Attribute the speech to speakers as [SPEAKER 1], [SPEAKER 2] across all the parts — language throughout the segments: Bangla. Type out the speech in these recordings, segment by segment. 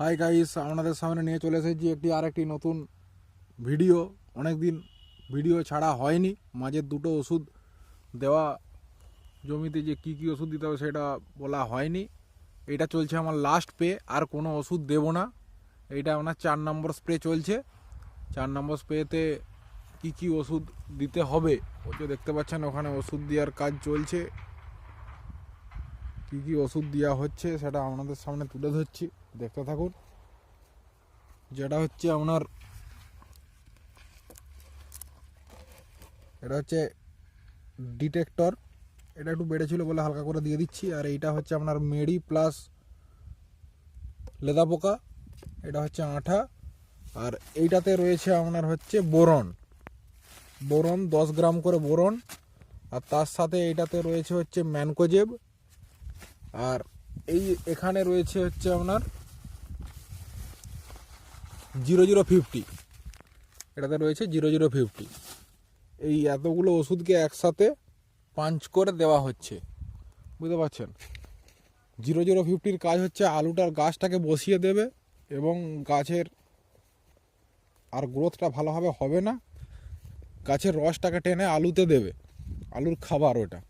[SPEAKER 1] হাই গাইস আপনাদের সামনে নিয়ে চলে এসেছি একটি আর একটি নতুন ভিডিও অনেক দিন ভিডিও ছাড়া হয়নি। মাঝের দুটো ওষুধ দেওয়া জমিতে যে কি কি ওষুধ দিতে হবে সেটা বলা হয়নি। এটা চলছে আমার লাস্ট পে আর কোনো ওষুধ দেব না। এইটা আপনার চার নম্বর স্প্রে চলছে। চার নম্বর স্প্রেতে কি কি ওষুধ দিতে হবে? ওই যে দেখতে পাচ্ছেন, ওখানে ওষুধ দেওয়ার কাজ চলছে। কি কি ওষুধ দেওয়া হচ্ছে সেটা আপনাদের সামনে তুলে ধরছি। দেখতে থাকুন। যেটা হচ্ছে আপনার, এটা হচ্ছে ডিটেক্টর। এটা একটু বেড়েছিল বলে হালকা করে দিয়ে দিচ্ছি। আর এইটা হচ্ছে আপনার মেডি প্লাস লেদা পোকা। এটা হচ্ছে আঠা। আর এইটাতে রয়েছে আপনার হচ্ছে বোরন। বোরন, দশ গ্রাম করে বোরন। আর তার সাথে এইটাতে রয়েছে হচ্ছে ম্যানকোজেব। আর এই এখানে রয়েছে হচ্ছে আপনার জিরো জিরো ফিফটি। এটাতে রয়েছে জিরো জিরো ফিফটি। এই এতগুলো ওষুধকে একসাথে পাঞ্চ করে দেওয়া হচ্ছে। বুঝতে পারছেন? জিরো জিরো ফিফটির কাজ হচ্ছে আলুটার গাছটাকে বসিয়ে দেবে এবং গাছের আর গ্রোথটা ভালোভাবে হবে না। গাছের রসটাকে টেনে আলুতে দেবে। আলুর খাবার ওটা।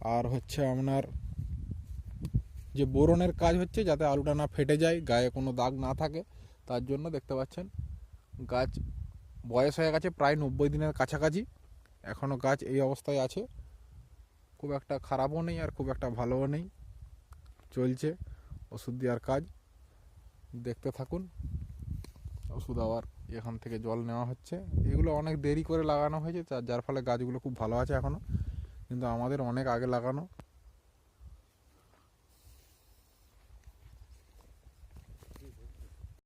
[SPEAKER 1] আর হচ্ছে আপনার যে বোরনের কাজ হচ্ছে যাতে আলুটা না ফেটে যায়, গায়ে কোনো দাগ না থাকে। তার জন্য দেখতে পাচ্ছেন, গাছ বয়স হয়ে গেছে প্রায় নব্বই দিনের কাছাকাছি। এখনও গাছ এই অবস্থায় আছে। খুব একটা খারাপও নেই আর খুব একটা ভালোও নেই। চলছে ওষুধ দেওয়ার কাজ। দেখতে থাকুন। ওষুধ আবার এখান থেকে জল নেওয়া হচ্ছে। এগুলো অনেক দেরি করে লাগানো হয়েছে, যার ফলে গাছগুলো খুব ভালো আছে এখনও কিন্তু আমাদের অনেক আগে লাগানো।